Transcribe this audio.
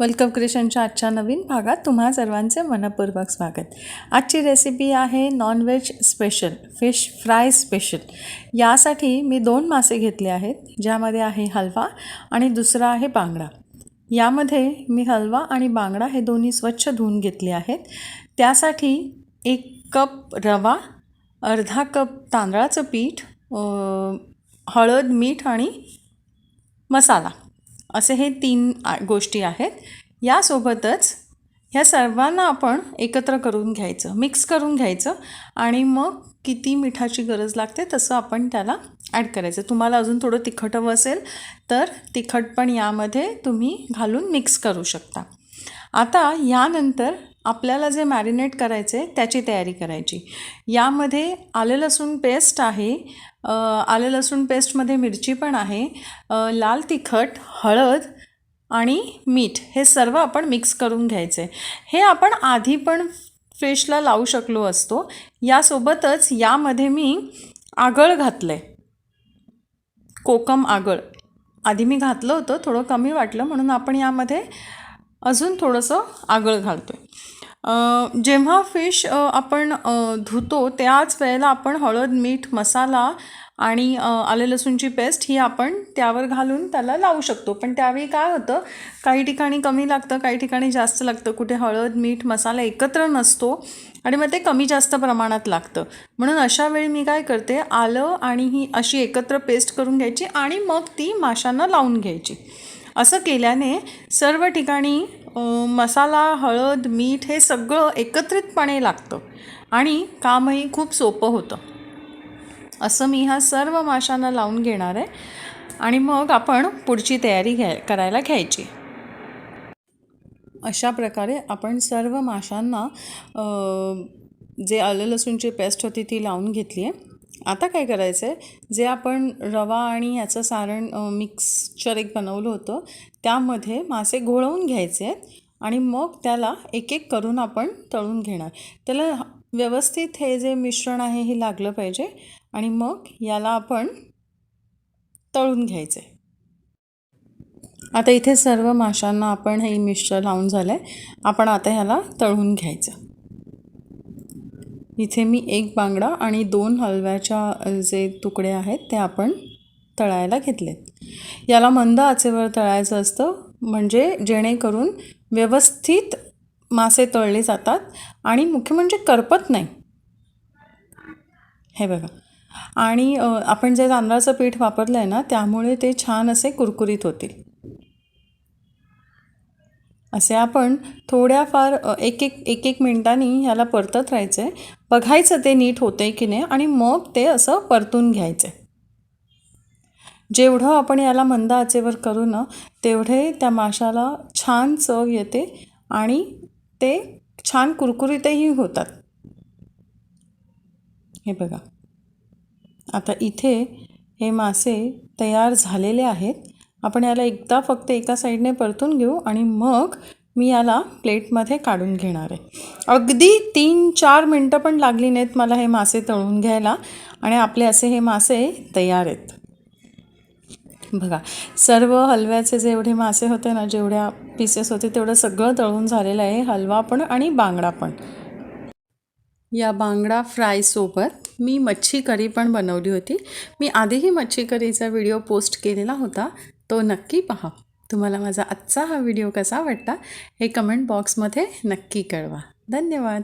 Welcome क्रिएशनच्या आजच्या नवीन भागात तुम्हा सर्वांचे मनपूर्वक स्वागत. आजची रेसिपी आहे non veg special fish fry special यासाठी मी दोन मासे घेतले आहेत ज्यामध्ये आहे हलवा आणि दुसरा आहे बांगडा. यामध्ये मी हलवा आणि बांगडा हे दोन्ही स्वच्छ धुवून घेतले आहेत. त्यासाठी एक कप रवा अर्धा कप तांदळाचं पीठ हळद मीठ आणि मसाला. असे हे तीन गोष्टी आहेत. यासोबतच ह्या सर्वांना आपण एकत्र करून घ्यायचं मिक्स करून घ्यायचं आणि मग किती मिठाची गरज लागते तसं आपण त्याला ॲड करायचं. तुम्हाला अजून थोडं तिखट हवं असेल तर तिखट पण यामध्ये तुम्ही घालून मिक्स करू शकता. आता यानंतर आपल्याला जे मॅरिनेट करायचे त्याची तयारी करायची. यामध्ये आले लसूण पेस्ट आहे आलं लसूण पेस्टमध्ये मिरची पण आहे. लाल तिखट हळद आणि मीठ हे सर्व आपण मिक्स करून घ्यायचे. हे आपण आधी पण फिशला लावू शकलो असतो. यासोबतच यामध्ये मी आगळ घातलं आहे कोकम आगळ. आधी मी घातलं होतं थोडं कमी वाटलं म्हणून आपण यामध्ये अजून थोडंसं आगळ घालतो आहे जेव्हा फिश आपण धुतो त्याच वेळेला आपण हळद मीठ मसाला आणि आले लसूणची पेस्ट ही आपण त्यावर घालून त्याला लावू शकतो. पण त्यावेळी काय होतं काही ठिकाणी कमी लागतं काही ठिकाणी जास्त लागतं. कुठे हळद मीठ मसाला एकत्र नसतो आणि मग ते कमी जास्त प्रमाणात लागतं. म्हणून अशा वेळी मी काय करते आलं आणि ही अशी एकत्र पेस्ट करून घ्यायची आणि मग ती माशांना लावून घ्यायची. असं केल्याने सर्व ठिकाणी मसाला हळद मीठ हे सगळं एकत्रितपणे लागतं आणि कामही खूप सोपं होतं. असं मी ह्या सर्व माशांना लावून घेणार आहे आणि मग आपण पुढची तयारी घ्याय करायला घ्यायची. अशा प्रकारे आपण सर्व माशांना जे आलं लसूणची पेस्ट होती ती लावून घेतली आहे. आता काय करायचं आहे जे आपण रवा आणि याचं सारण मिक्सचर एक बनवलं होतं त्यामध्ये मासे घोळवून घ्यायचे आहेत आणि मग त्याला एक एक करून आपण तळून घेणार. त्याला व्यवस्थित हे जे मिश्रण आहे हे लागलं पाहिजे आणि मग याला आपण तळून घ्यायचं आहे आता इथे सर्व माशांना आपण हे मिश्र लावून झालं आहे आपण आता ह्याला तळून घ्यायचं. इथे मी एक बांगडा आणि दोन हलव्याच्या जे तुकडे आहेत ते आपण तळायला घेतलेत. याला मंद आचेवर तळायचं असतं म्हणजे जेणेकरून व्यवस्थित मासे तळले जातात आणि मुख्य म्हणजे करपत नाही. हे बघा. आणि आपण जे तांदळाचं पीठ वापरलं आहे ना त्यामुळे ते छान असे कुरकुरीत होतील. असे आपण थोड्याफार एक एक एक एक मिनटांनी ह्याला परतत राहायचं. आहे बघायचं ते नीट होतं आहे की नाही आणि मग ते असं परतून घ्यायचं. जेवढं आपण याला मंद आचेवर करू ना तेवढे त्या माशाला छान चव येते आणि ते छान कुरकुरीतही होतात. हे बघा. आता इथे हे मासे तयार झालेले आहेत. आपण याला एकदा फक्त एका साईडने परतून घेऊ आणि मग मी याला प्लेटमध्ये काढून घेणार आहे. अगदी तीन चार मिनटं पण लागली नाहीत मला हे मासे तळून घ्यायला आणि आपले असे हे मासे तयार आहेत. बघा सर्व हलव्याचे जेवढे मासे होते ना जेवढ्या पीसेस होते तेवढं सगळं तळून झालेलं आहे हलवा पण आणि बांगडा पण. या बांगडा फ्रायसोबत मी मच्छी करी पण बनवली होती. मी आधीही मच्छी करीचा व्हिडिओ पोस्ट केलेला होता. तो नक्की पहा. तुम्हाला माझा आजचा हा व्हिडिओ कसा वाटला हे कमेंट बॉक्समध्ये नक्की कळवा. धन्यवाद.